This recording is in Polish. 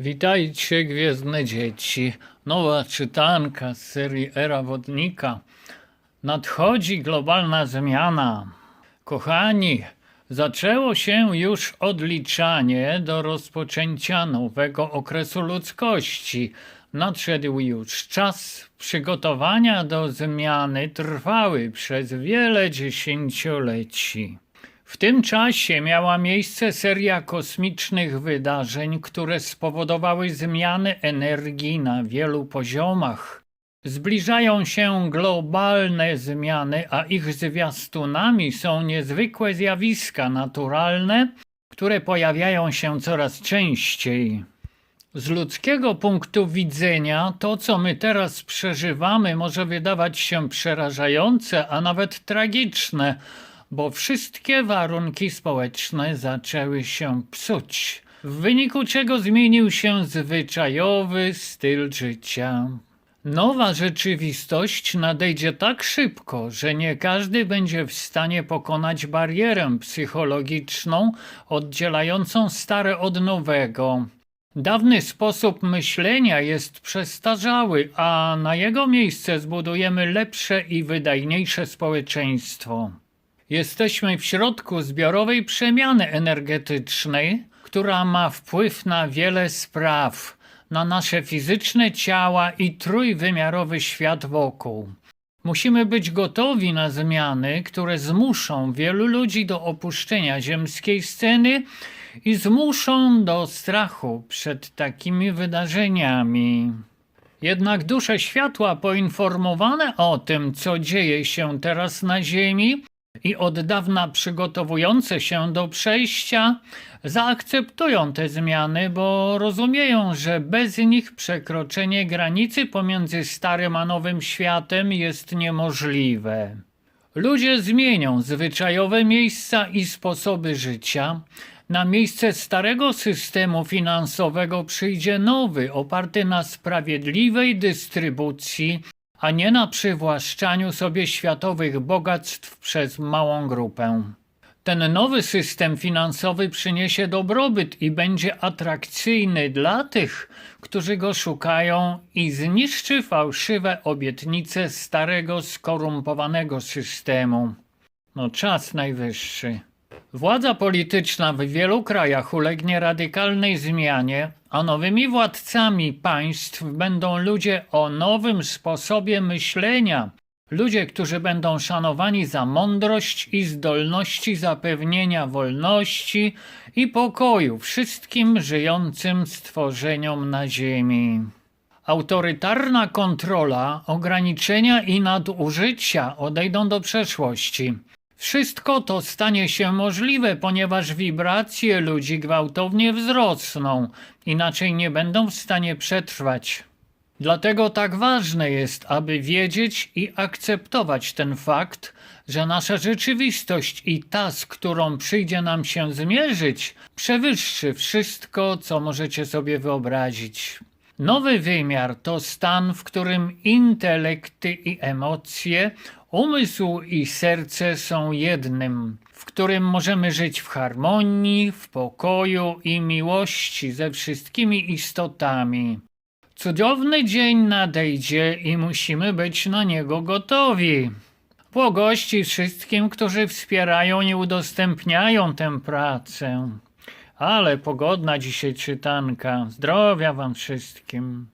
Witajcie, gwiezdne dzieci. Nowa czytanka z serii Era Wodnika. Nadchodzi globalna zmiana. Kochani, zaczęło się już odliczanie do rozpoczęcia nowego okresu ludzkości. Nadszedł już czas. Przygotowania do zmiany trwały przez wiele dziesięcioleci. W tym czasie miała miejsce seria kosmicznych wydarzeń, które spowodowały zmiany energii na wielu poziomach. Zbliżają się globalne zmiany, a ich zwiastunami są niezwykłe zjawiska naturalne, które pojawiają się coraz częściej. Z ludzkiego punktu widzenia, to co my teraz przeżywamy, może wydawać się przerażające, a nawet tragiczne, bo wszystkie warunki społeczne zaczęły się psuć, w wyniku czego zmienił się zwyczajowy styl życia. Nowa rzeczywistość nadejdzie tak szybko, że nie każdy będzie w stanie pokonać barierę psychologiczną oddzielającą stare od nowego. Dawny sposób myślenia jest przestarzały, a na jego miejsce zbudujemy lepsze i wydajniejsze społeczeństwo. Jesteśmy w środku zbiorowej przemiany energetycznej, która ma wpływ na wiele spraw, na nasze fizyczne ciała i trójwymiarowy świat wokół. Musimy być gotowi na zmiany, które zmuszą wielu ludzi do opuszczenia ziemskiej sceny i zmuszą do strachu przed takimi wydarzeniami. Jednak dusze światła poinformowane o tym, co dzieje się teraz na Ziemi i od dawna przygotowujące się do przejścia, zaakceptują te zmiany, bo rozumieją, że bez nich przekroczenie granicy pomiędzy starym a nowym światem jest niemożliwe. Ludzie zmienią zwyczajowe miejsca i sposoby życia. Na miejsce starego systemu finansowego przyjdzie nowy, oparty na sprawiedliwej dystrybucji, a nie na przywłaszczaniu sobie światowych bogactw przez małą grupę. Ten nowy system finansowy przyniesie dobrobyt i będzie atrakcyjny dla tych, którzy go szukają i zniszczy fałszywe obietnice starego, skorumpowanego systemu. No czas najwyższy. Władza polityczna w wielu krajach ulegnie radykalnej zmianie, a nowymi władcami państw będą ludzie o nowym sposobie myślenia. Ludzie, którzy będą szanowani za mądrość i zdolności zapewnienia wolności i pokoju wszystkim żyjącym stworzeniom na Ziemi. Autorytarna kontrola, ograniczenia i nadużycia odejdą do przeszłości. Wszystko to stanie się możliwe, ponieważ wibracje ludzi gwałtownie wzrosną, inaczej nie będą w stanie przetrwać. Dlatego tak ważne jest, aby wiedzieć i akceptować ten fakt, że nasza rzeczywistość i ta, z którą przyjdzie nam się zmierzyć, przewyższy wszystko, co możecie sobie wyobrazić. Nowy wymiar to stan, w którym intelekty i emocje, umysł i serce są jednym, w którym możemy żyć w harmonii, w pokoju i miłości ze wszystkimi istotami. Cudowny dzień nadejdzie i musimy być na niego gotowi. Błogości wszystkim, którzy wspierają i udostępniają tę pracę. Ale pogodna dzisiaj czytanka. Zdrowia wam wszystkim.